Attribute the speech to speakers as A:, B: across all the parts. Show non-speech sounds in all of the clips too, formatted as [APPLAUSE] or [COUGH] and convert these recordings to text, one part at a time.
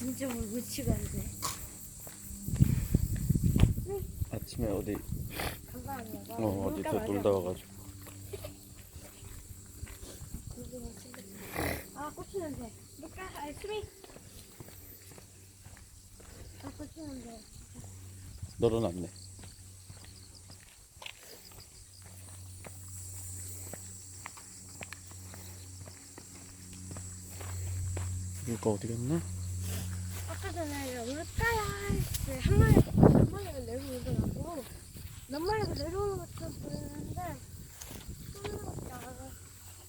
A: 진짜 뭘 묻히고 앉네.
B: 아침에 어디. 어 어디서 놀다 와가지고
A: 아, 고추 냄새. 아, 수미. 아, 고추 냄새.
B: 널어놨네. 물가 어디 갔나?
A: 아까 전에 물가야 한 마리가 한 마리가 내려오더라고. 몇 마리가 내려오는 것처럼 보였는데 쏘는 것도.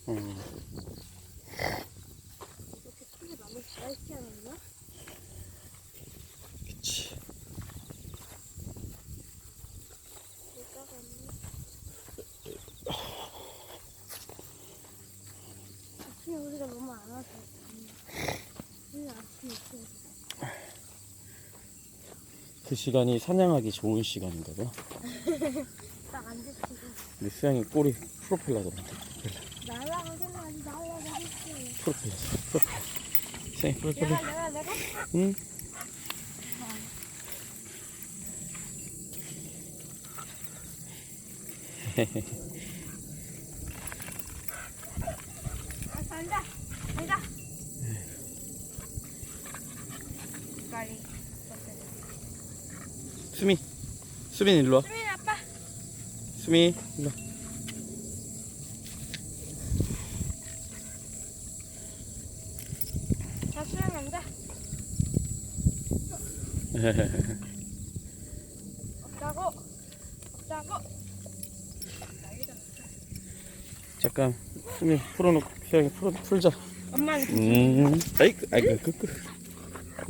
B: 어,
A: 이렇게 크게 나무 잘있지 않았나?
B: 그치.
A: 물가가 없네. 아침에 우리가 너무 안 와서
B: 그 시간이 사냥하기 좋은 시간인가 봐.
A: 딱 앉아있고
B: 우리 수양이 꼬리 프로펠러더라.
A: 날아가긴 하지 날아가겠지.
B: 프로펠러. 프로펠러. 수양이 프로펠러.
A: 내가 내가 내가
B: 응?
A: 아, 앉아 앉 아. 빨리.
B: 수미. 수민 일로 와.
A: 수민 아빠.
B: 수미 일로 와.
A: 자 수민 앉아. 없다고 없다고.
B: 잠깐 수미 풀어놓고 수양이 풀어 풀자.
A: 엄마는
B: 음. 아이고 아이고 끄끄.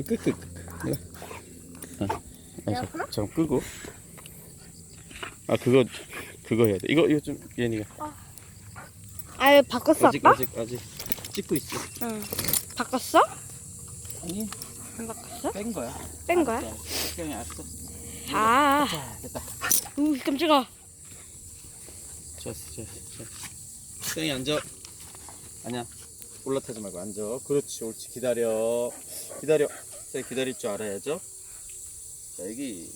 B: 끄끄. 어. 아? 잠깐 끄고. 아 그거 그거 해야 돼. 이거 이거 좀 얘니가
A: 아예 바꿨어
B: 아직 아직 아직 찍고 있어.
A: 응. 바꿨어?
B: 아니
A: 안 바꿨어?
B: 뺀 거야.
A: 뺀 거야?
B: 수양이 알았어.
A: 아.
B: 자 됐다.
A: 우 깜짝아.
B: 좋았어, 좋았어, 좋았어. 수영이 앉아. 아니야. 올라타지 말고 앉아. 그렇지, 옳지. 기다려. 기다려. 수영이 기다릴 줄 알아야죠. 자, 여기.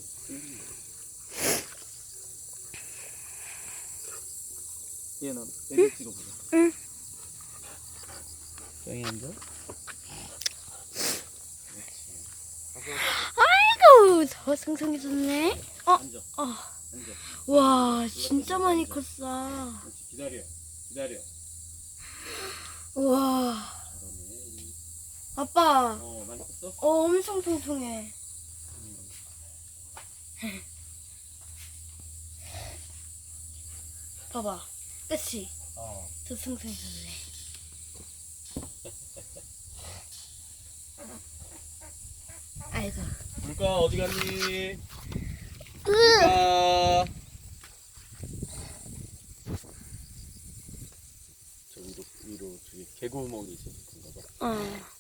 B: 얘는 여기 찍어보자.
A: 응.
B: 수영이 앉아.
A: 아이고 더 승승해졌네. 어.
B: 앉아.
A: 어.
B: 앉아.
A: 와 진짜 많이 컸어.
B: 기다려. 기다려.
A: 와. 아빠.
B: 어, 많이 컸어?
A: 어 엄청 통통해. [LAUGHS] 봐봐. 그치?
B: 어.
A: 더 승승해졌네. [LAUGHS] 아이고.
B: 물가 어디 갔니? 물가. 저 위로 위로 저기 개구멍이 있어 봐.
A: 어.